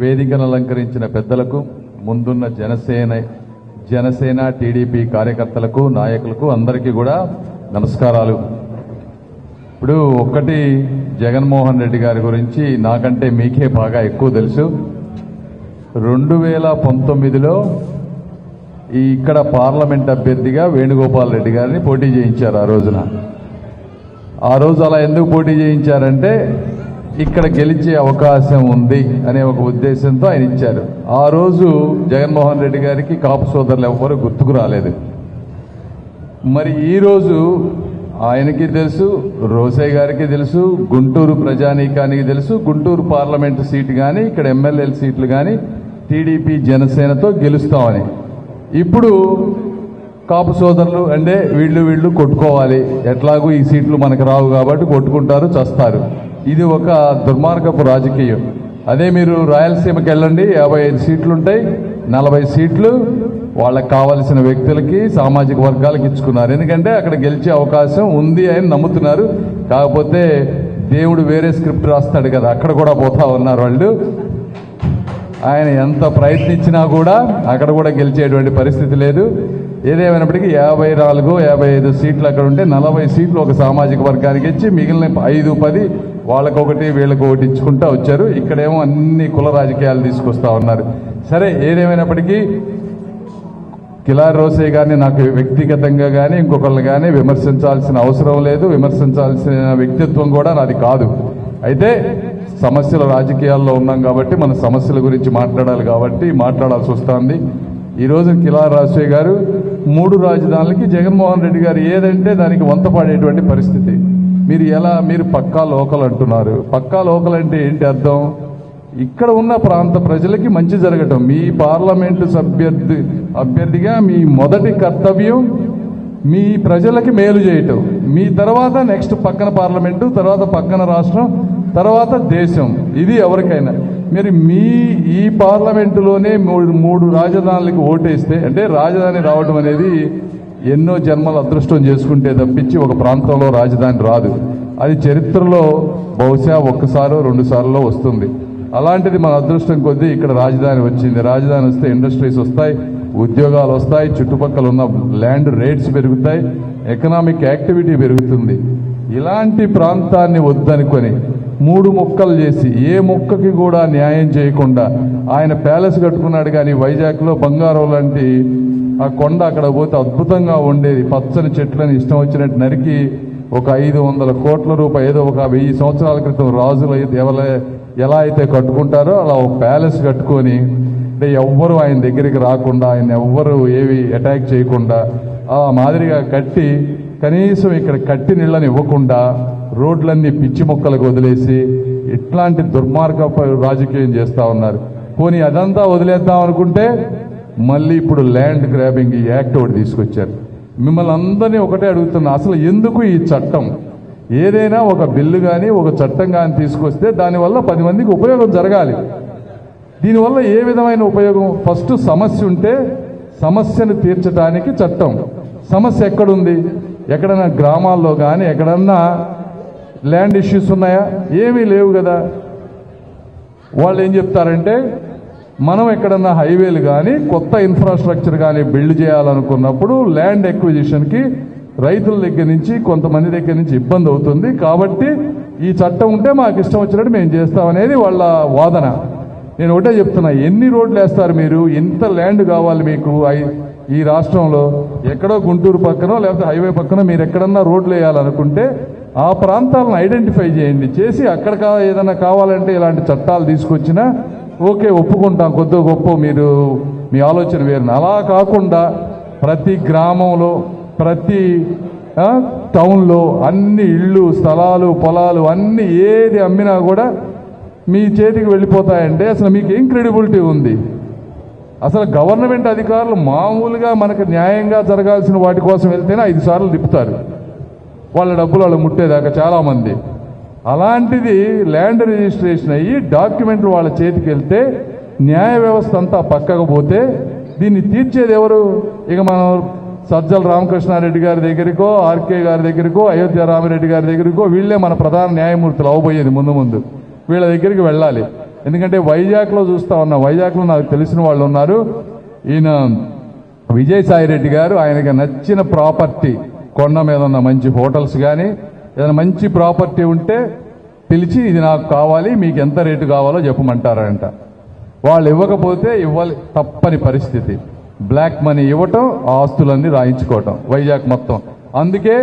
వేదికను అలంకరించిన పెద్దలకు ముందున్న జనసేన జనసేన టీడీపీ కార్యకర్తలకు నాయకులకు అందరికీ కూడా నమస్కారాలు. ఇప్పుడు ఒక్కటి జగన్మోహన్ రెడ్డి గారి గురించి నాకంటే మీకే బాగా ఎక్కువ తెలుసు. రెండు వేల పంతొమ్మిదిలో ఈ ఇక్కడ పార్లమెంట్ అభ్యర్థిగా వేణుగోపాల్ రెడ్డి గారిని పోటీ చేయించారు ఆ రోజున. ఆ రోజు అలా ఎందుకు పోటీ చేయించారంటే ఇక్కడ గెలిచే అవకాశం ఉంది అనే ఒక ఉద్దేశంతో ఆయన ఇచ్చారు. ఆ రోజు జగన్మోహన్ రెడ్డి గారికి కాపు సోదరులు ఎవ్వరూ గుర్తుకు రాలేదు. మరి ఈరోజు ఆయనకి తెలుసు రోసయ్య గారికి తెలుసు గుంటూరు ప్రజానీకానికి తెలుసు గుంటూరు పార్లమెంటు సీటు కానీ ఇక్కడ ఎమ్మెల్యేల సీట్లు కానీ టీడీపీ జనసేనతో గెలుస్తామని. ఇప్పుడు కాపు సోదరులు అంటే వీళ్ళు వీళ్ళు కొట్టుకోవాలి. ఎట్లాగూ ఈ సీట్లు మనకు రావు కాబట్టి కొట్టుకుంటారు చస్తారు. ఇది ఒక దుర్మార్గపు రాజకీయం. అదే మీరు రాయలసీమకి వెళ్ళండి యాభై ఐదు సీట్లు ఉంటాయి నలభై సీట్లు వాళ్ళకి కావలసిన వ్యక్తులకి సామాజిక వర్గాలకు ఇచ్చుకున్నారు. ఎందుకంటే అక్కడ గెలిచే అవకాశం ఉంది అని నమ్ముతున్నారు. కాకపోతే దేవుడు వేరే స్క్రిప్ట్ రాస్తాడు కదా అక్కడ కూడా పోతా ఉన్నారు వాళ్ళు. ఆయన ఎంత ప్రయత్నించినా కూడా అక్కడ కూడా గెలిచేటువంటి పరిస్థితి లేదు. ఏదేమైనప్పటికీ యాభై నాలుగు యాభై ఐదు సీట్లు అక్కడ ఉంటే నలభై సీట్లు ఒక సామాజిక వర్గానికి ఇచ్చి మిగిలిన ఐదు పది వాళ్ళకొకటి వీళ్ళకి ఒకటి ఇచ్చుకుంటా వచ్చారు. ఇక్కడేమో అన్ని కుల రాజకీయాలు తీసుకొస్తా ఉన్నారు. సరే ఏదేమైనప్పటికీ కిలార్ రోసే గారిని నాకు వ్యక్తిగతంగా కానీ ఇంకొకరిని కానీ విమర్శించాల్సిన అవసరం లేదు. విమర్శించాల్సిన వ్యక్తిత్వం కూడా నాది కాదు. అయితే సమస్యల రాజకీయాల్లో ఉన్నాం కాబట్టి మన సమస్యల గురించి మాట్లాడాలి కాబట్టి మాట్లాడాల్సి వస్తుంది. ఈరోజు కిలార్ రాజశేఖర్ గారు మూడు రాజధానులకి జగన్మోహన్ రెడ్డి గారు ఏదంటే దానికి వంత పడేటువంటి పరిస్థితి. మీరు ఎలా మీరు పక్కా లోకల్ అంటున్నారు? పక్కా లోకల్ అంటే ఏంటి అర్థం? ఇక్కడ ఉన్న ప్రాంత ప్రజలకి మంచి జరగటం. మీ పార్లమెంటు సభ్యర్థి అభ్యర్థిగా మీ మొదటి కర్తవ్యం మీ ప్రజలకి మేలు చేయటం. మీ తర్వాత నెక్స్ట్ పక్కన పార్లమెంటు తర్వాత పక్కన రాష్ట్రం తర్వాత దేశం. ఇది ఎవరికైనా. మీరు మీ ఈ పార్లమెంటులోనే మూడు మూడు రాజధానులకు ఓటేస్తే అంటే రాజధాని రావడం అనేది ఎన్నో జన్మల అదృష్టం చేసుకుంటే తప్పించి ఒక ప్రాంతంలో రాజధాని రాదు. అది చరిత్రలో బహుశా ఒక్కసారో రెండు సార్లు వస్తుంది. అలాంటిది మన అదృష్టం కొద్దీ ఇక్కడ రాజధాని వచ్చింది. రాజధాని వస్తే ఇండస్ట్రీస్ వస్తాయి ఉద్యోగాలు వస్తాయి చుట్టుపక్కల ఉన్న ల్యాండ్ రేట్స్ పెరుగుతాయి ఎకనామిక్ యాక్టివిటీ పెరుగుతుంది. ఇలాంటి ప్రాంతాన్ని వద్దనుకొని మూడు మొక్కలు చేసి ఏ మొక్కకి కూడా న్యాయం చేయకుండా ఆయన ప్యాలెస్ కట్టుకున్నాడు కానీ వైజాగ్లో బంగారం లాంటి ఆ కొండ అక్కడ పోతే అద్భుతంగా ఉండేది. పచ్చని చెట్లని ఇష్టం వచ్చినట్టు నరికి ఒక ఐదు వందల కోట్ల రూపాయలు ఏదో ఒక వెయ్యి సంవత్సరాల క్రితం రాజులు అయితే ఎలా అయితే కట్టుకుంటారో అలా ఒక ప్యాలెస్ కట్టుకొని అంటే ఎవ్వరు ఆయన దగ్గరికి రాకుండా ఆయన ఎవ్వరు ఏవి అటాక్ చేయకుండా ఆ మాదిరిగా కట్టి కనీసం ఇక్కడ కట్టి నీళ్ళని ఇవ్వకుండా రోడ్లన్నీ పిచ్చి మొక్కలకు వదిలేసి ఇట్లాంటి దుర్మార్గ రాజకీయం చేస్తా ఉన్నారు. పోనీ అదంతా వదిలేద్దాం అనుకుంటే మళ్ళీ ఇప్పుడు ల్యాండ్ గ్రాబింగ్ ఈ యాక్ట్ ఒకటి తీసుకొచ్చారు. మిమ్మల్ని అందరినీ ఒకటే అడుగుతున్నా అసలు ఎందుకు ఈ చట్టం? ఏదైనా ఒక బిల్లు కానీ ఒక చట్టం కానీ తీసుకొస్తే దానివల్ల పది మందికి ఉపయోగం జరగాలి. దీనివల్ల ఏ విధమైన ఉపయోగం? ఫస్ట్ సమస్య ఉంటే సమస్యను తీర్చడానికి చట్టం. సమస్య ఎక్కడుంది? ఎక్కడైనా గ్రామాల్లో కానీ ఎక్కడన్నా ల్యాండ్ ఇష్యూస్ ఉన్నాయా? ఏమీ లేవు కదా. వాళ్ళు ఏం చెప్తారంటే మనం ఎక్కడన్నా హైవేలు కానీ కొత్త ఇన్ఫ్రాస్ట్రక్చర్ కానీ బిల్డ్ చేయాలనుకున్నప్పుడు ల్యాండ్ ఎక్విజిషన్కి రైతుల దగ్గర నుంచి కొంతమంది దగ్గర నుంచి ఇబ్బంది అవుతుంది. కాబట్టి ఈ చట్టం ఉంటే మాకు ఇష్టం వచ్చినట్టు మేము చేస్తామనేది వాళ్ళ వాదన. నేను ఒకటే చెప్తున్నా ఎన్ని రోడ్లు వేస్తారు మీరు? ఎంత ల్యాండ్ కావాలి మీకు? ఈ రాష్ట్రంలో ఎక్కడో గుంటూరు పక్కనో లేకపోతే హైవే పక్కన మీరు ఎక్కడన్నా రోడ్లు వేయాలనుకుంటే ఆ ప్రాంతాలను ఐడెంటిఫై చేయండి. చేసి అక్కడ కా ఏదైనా కావాలంటే ఇలాంటి చట్టాలు తీసుకొచ్చినా ఓకే ఒప్పుకుంటాం. కొద్ది గొప్ప మీరు మీ ఆలోచన వేరు అలా కాకుండా ప్రతి గ్రామంలో ప్రతి టౌన్లో అన్ని ఇళ్ళు స్థలాలు పొలాలు అన్ని ఏది అమ్మినా కూడా మీ చేతికి వెళ్ళిపోతాయంటే అసలు మీకు ఏం క్రెడిబిలిటీ ఉంది. అసలు గవర్నమెంట్ అధికారులు మామూలుగా మనకు న్యాయంగా జరగాల్సిన వాటి కోసం వెళ్తేనే ఐదు సార్లు తిప్పుతారు. వాళ్ళ డబ్బులు వాళ్ళు ముట్టేదాకా చాలామంది. అలాంటిది ల్యాండ్ రిజిస్ట్రేషన్ అయ్యి డాక్యుమెంట్లు వాళ్ళ చేతికి వెళ్తే న్యాయ వ్యవస్థ అంతా పక్కకపోతే దీన్ని తీర్చేది ఎవరు? ఇక మనం సజ్జల రామకృష్ణారెడ్డి గారి దగ్గరికో ఆర్కే గారి దగ్గరికో అయోధ్య రామిరెడ్డి గారి దగ్గరికో వీళ్ళే మన ప్రధాన న్యాయమూర్తులు అవబోయేది ముందు ముందు. వీళ్ళ దగ్గరికి వెళ్ళాలి. ఎందుకంటే వైజాగ్లో చూస్తా ఉన్నా వైజాగ్లో నాకు తెలిసిన వాళ్ళు ఉన్నారు. ఈయన విజయసాయి రెడ్డి గారు ఆయనకి నచ్చిన ప్రాపర్టీ కొండ మీద ఉన్న మంచి హోటల్స్ కానీ ఏదైనా మంచి ప్రాపర్టీ ఉంటే పిలిచి ఇది నాకు కావాలి మీకు ఎంత రేటు కావాలో చెప్పమంటారంట. వాళ్ళు ఇవ్వకపోతే ఇవ్వాలి తప్పని పరిస్థితి. బ్లాక్ మనీ ఇవ్వటం ఆస్తులన్నీ రాయించుకోవటం వైజాగ్ మొత్తం. అందుకే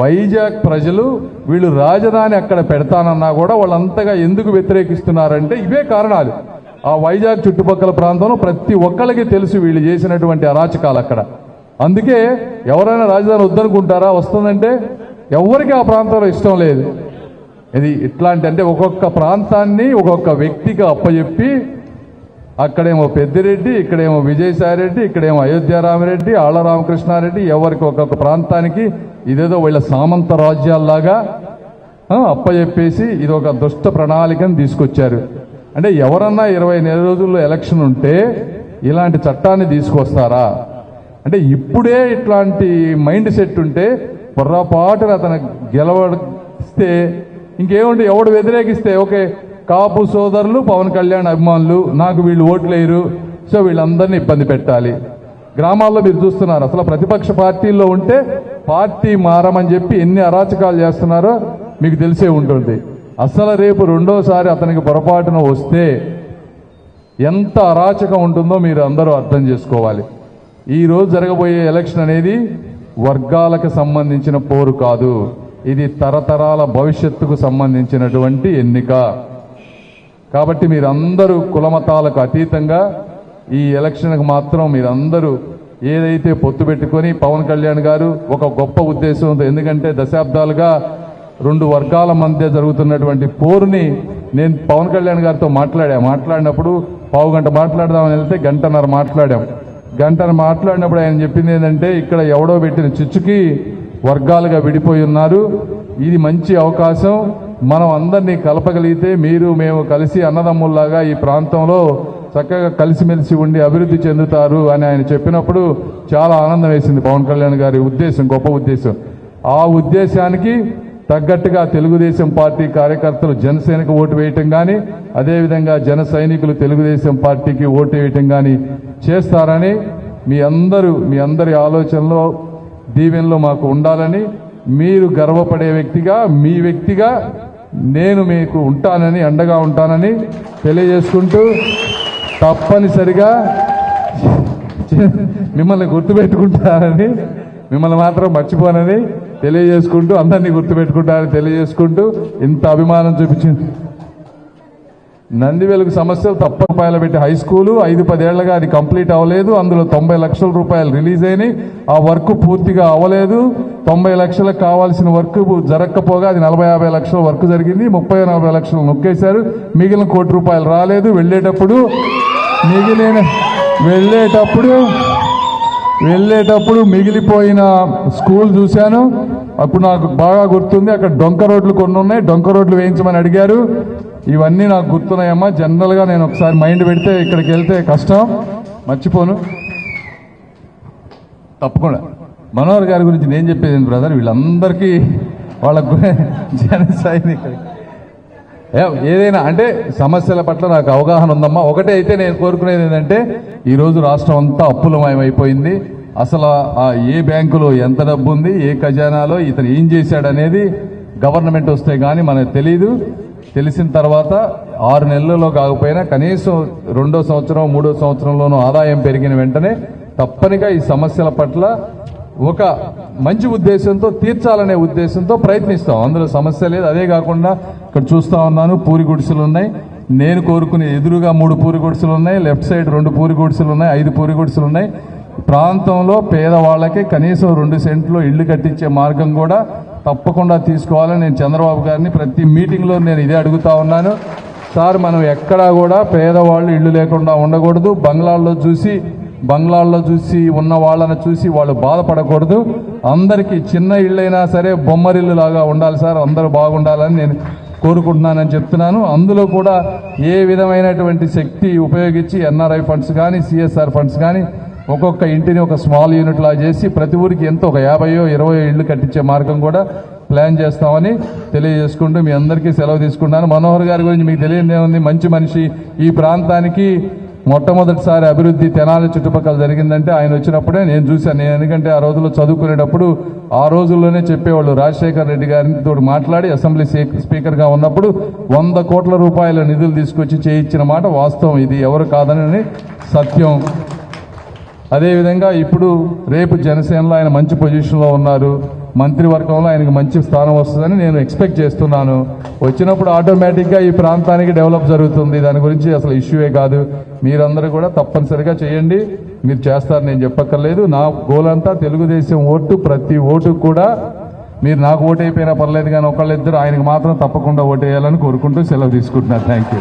వైజాగ్ ప్రజలు వీళ్ళు రాజధాని అక్కడ పెడతానన్నా కూడా వాళ్ళంతగా ఎందుకు వ్యతిరేకిస్తున్నారంటే ఇవే కారణాలు. ఆ వైజాగ్ చుట్టుపక్కల ప్రాంతంలో ప్రతి ఒక్కరికి తెలుసు వీళ్ళు చేసినటువంటి అరాచకాలు అక్కడ. అందుకే ఎవరైనా రాజధాని వద్దనుకుంటారా? వస్తుందంటే ఎవరికి ఆ ప్రాంతంలో ఇష్టం లేదు. ఇది ఇట్లాంటి అంటే ఒక్కొక్క ప్రాంతాన్ని ఒక్కొక్క వ్యక్తికి అప్పచెప్పి అక్కడేమో పెద్దిరెడ్డి ఇక్కడేమో విజయసాయిరెడ్డి ఇక్కడేమో అయోధ్యారామిరెడ్డి ఆళ్ళ రామకృష్ణారెడ్డి ఎవరికి ఒక్కొక్క ప్రాంతానికి ఇదేదో వీళ్ళ సామంత రాజ్యాల్లాగా అప్పచెప్పేసి ఇది ఒక దుష్ట ప్రణాళికను తీసుకొచ్చారు. అంటే ఎవరన్నా ఇరవై నెల రోజుల్లో ఎలక్షన్ ఉంటే ఇలాంటి చట్టాన్ని తీసుకొస్తారా? అంటే ఇప్పుడే ఇట్లాంటి మైండ్ సెట్ ఉంటే పొర్రపాటున అతను గెలవడిస్తే ఇంకేముంటే ఎవడు వ్యతిరేకిస్తే ఓకే కాపు సోదరులు పవన్ కళ్యాణ్ అభిమానులు నాకు వీళ్ళు ఓట్లు వేయరు సో వీళ్ళందరినీ ఇబ్బంది పెట్టాలి. గ్రామాల్లో మీరు చూస్తున్నారు అసలు ప్రతిపక్ష పార్టీల్లో ఉంటే పార్టీ మారమని చెప్పి ఎన్ని అరాచకాలు చేస్తున్నారో మీకు తెలిసే ఉంటుంది. అసలు రేపు రెండోసారి అతనికి పొరపాటున వస్తే ఎంత అరాచకం ఉంటుందో మీరు అందరూ అర్థం చేసుకోవాలి. ఈరోజు జరగబోయే ఎలక్షన్ అనేది వర్గాలకు సంబంధించిన పోరు కాదు. ఇది తరతరాల భవిష్యత్తుకు సంబంధించినటువంటి ఎన్నిక. కాబట్టి మీరందరూ కులమతాలకు అతీతంగా ఈ ఎలక్షన్కి మాత్రం మీరందరూ ఏదైతే పొత్తు పెట్టుకొని పవన్ కళ్యాణ్ గారు ఒక గొప్ప ఉద్దేశంతో ఎందుకంటే దశాబ్దాలుగా రెండు వర్గాల మధ్య జరుగుతున్నటువంటి పోరుని నేను పవన్ కళ్యాణ్ గారితో మాట్లాడా మాట్లాడినప్పుడు పావు గంట మాట్లాడదామని వెళ్తే గంటన్నర మాట్లాడాం. గంటను మాట్లాడినప్పుడు ఆయన చెప్పింది ఏంటంటే ఇక్కడ ఎవడో పెట్టిన చిచ్చుకి వర్గాలుగా విడిపోయి ఉన్నారు. ఇది మంచి అవకాశం. మనం అందరినీ కలపగలిగితే మీరు మేము కలిసి అన్నదమ్ముల్లాగా ఈ ప్రాంతంలో చక్కగా కలిసిమెలిసి ఉండి అభివృద్ధి చెందుతారు అని ఆయన చెప్పినప్పుడు చాలా ఆనందం వేసింది పవన్ కళ్యాణ్ గారి ఉద్దేశం గొప్ప ఉద్దేశం. ఆ ఉద్దేశానికి తగ్గట్టుగా తెలుగుదేశం పార్టీ కార్యకర్తలు జనసేనకు ఓటు వేయటం కానీ అదేవిధంగా జన సైనికులు తెలుగుదేశం పార్టీకి ఓటు వేయటం కానీ చేస్తారని మీ అందరూ మీ అందరి ఆలోచనలో దీవెనలో మాకు ఉండాలని మీరు గర్వపడే వ్యక్తిగా మీ వ్యక్తిగా నేను మీకు ఉంటానని అండగా ఉంటానని తెలియజేసుకుంటూ తప్పనిసరిగా మిమ్మల్ని గుర్తుపెట్టుకుంటానని మిమ్మల్ని మాత్రం మర్చిపోనని తెలియజేసుకుంటూ అందరినీ గుర్తుపెట్టుకుంటారని తెలియజేసుకుంటూ ఇంత అభిమానం చూపించింది. నందివెలుగు సమస్యలు తప్ప రూపాయలు పెట్టి హై స్కూలు ఐదు పదేళ్ళుగా అది కంప్లీట్ అవ్వలేదు. అందులో తొంభై లక్షల రూపాయలు రిలీజ్ అయినాయి. ఆ వర్క్ పూర్తిగా అవ్వలేదు. తొంభై లక్షలకు కావాల్సిన వర్క్ జరగకపోగా అది నలభై యాభై లక్షల వర్క్ జరిగింది. ముప్పై నలభై లక్షలు నొక్కేశారు. మిగిలిన కోటి రూపాయలు రాలేదు. వెళ్ళేటప్పుడు మిగిలిన వెళ్ళేటప్పుడు వెళ్ళేటప్పుడు మిగిలిపోయిన స్కూల్ చూశాను. అప్పుడు నాకు బాగా గుర్తుంది అక్కడ డొంక రోడ్లు కొన్ని ఉన్నాయి డొంక రోడ్లు వేయించమని అడిగారు. ఇవన్నీ నాకు గుర్తున్నాయమ్మా జనరల్గా నేను ఒకసారి మైండ్ పెడితే ఇక్కడికి వెళ్తే కష్టం. మర్చిపోను. తప్పకుండా. మనోహర్ గారి గురించి నేను చెప్పేది బ్రదర్ వీళ్ళందరికీ వాళ్ళ గు- జన సైనికులు ఏదైనా అంటే సమస్యల పట్ల నాకు అవగాహన ఉందమ్మా. ఒకటే అయితే నేను కోరుకునేది ఏంటంటే ఈరోజు రాష్ట్రం అంతా అప్పులమయమైపోయింది. అసలు ఆ ఏ బ్యాంకులో ఎంత డబ్బు ఉంది ఏ ఖజానాలో ఇతను ఏం చేశాడనేది గవర్నమెంట్ వస్తే కానీ మనకు తెలియదు తెలిసిన తర్వాత ఆరు నెలల్లో కాకపోయినా కనీసం రెండో సంవత్సరం మూడో సంవత్సరంలోనూ ఆదాయం పెరిగిన వెంటనే తప్పనిగా ఈ సమస్యల పట్ల ఒక మంచి ఉద్దేశంతో తీర్చాలనే ఉద్దేశంతో ప్రయత్నిస్తాం. అందులో సమస్య లేదు. అదే కాకుండా ఇక్కడ చూస్తా ఉన్నాను పూరి గుడిసెలు ఉన్నాయి. నేను కోరుకునే ఎదురుగా మూడు పూరి గుడిసెలు ఉన్నాయి లెఫ్ట్ సైడ్ రెండు పూరి గుడిసెలు ఉన్నాయి ఐదు పూరి గుడిసెలు ఉన్నాయి. ప్రాంతంలో పేదవాళ్ళకి కనీసం రెండు సెంట్లు ఇళ్ళు కట్టించే మార్గం కూడా తప్పకుండా తీసుకోవాలని నేను చంద్రబాబు గారిని ప్రతి మీటింగ్లో నేను ఇదే అడుగుతా ఉన్నాను. సార్ మనం ఎక్కడా కూడా పేదవాళ్ళు ఇల్లు లేకుండా ఉండకూడదు. బంగ్లాల్లో చూసి బంగ్లాల్లో చూసి ఉన్న వాళ్ళని చూసి వాళ్ళు బాధపడకూడదు. అందరికీ చిన్న ఇళ్ళైనా సరే బొమ్మరిల్లు లాగా ఉండాలి సార్. అందరూ బాగుండాలని నేను కోరుకుంటున్నానని చెప్తున్నాను. అందులో కూడా ఏ విధమైనటువంటి శక్తి ఉపయోగించి ఎన్ఆర్ఐ ఫండ్స్ కానీ సిఎస్ఆర్ ఫండ్స్ కానీ ఒక్కొక్క ఇంటిని ఒక స్మాల్ యూనిట్ లా చేసి ప్రతి ఊరికి ఎంత ఒక యాభయో ఇరవయో ఇళ్ళు కట్టించే మార్గం కూడా ప్లాన్ చేస్తామని తెలియజేసుకుంటూ మీ అందరికీ సెలవు తీసుకున్నాను మనోహర్ గారి గురించి మీకు తెలియదేముంది మంచి మనిషి. ఈ ప్రాంతానికి మొట్టమొదటిసారి అభివృద్ధి తెనాలి చుట్టుపక్కల జరిగిందంటే ఆయన వచ్చినప్పుడే నేను చూశాను. నేను ఎందుకంటే ఆ రోజుల్లో చదువుకునేటప్పుడు ఆ రోజుల్లోనే చెప్పేవాళ్ళు రాజశేఖర్ రెడ్డి గారితో మాట్లాడి అసెంబ్లీ స్పీ- స్పీకర్గా ఉన్నప్పుడు వంద కోట్ల రూపాయల నిధులు తీసుకొచ్చి చేయించిన మాట వాస్తవం. ఇది ఎవరు కాదని సత్యం. అదేవిధంగా ఇప్పుడు రేపు జనసేనలో ఆయన మంచి పొజిషన్లో ఉన్నారు. మంత్రివర్గంలో ఆయనకు మంచి స్థానం వస్తుందని నేను ఎక్స్పెక్ట్ చేస్తున్నాను. వచ్చినప్పుడు ఆటోమేటిక్గా ఈ ప్రాంతానికి డెవలప్ జరుగుతుంది. దాని గురించి అసలు ఇష్యూయే కాదు. మీరందరూ కూడా తప్పనిసరిగా చేయండి. మీరు చేస్తారు నేను చెప్పక్కర్లేదు. నా గోల్ అంతా తెలుగుదేశం ఓటు ప్రతి ఓటు కూడా మీరు నాకు ఓటు అయిపోయినా పర్లేదు కానీ ఒకళ్ళిద్దరు ఆయనకు మాత్రం తప్పకుండా ఓటు వేయాలని కోరుకుంటూ సెలవు తీసుకుంటున్నారు థ్యాంక్ యూ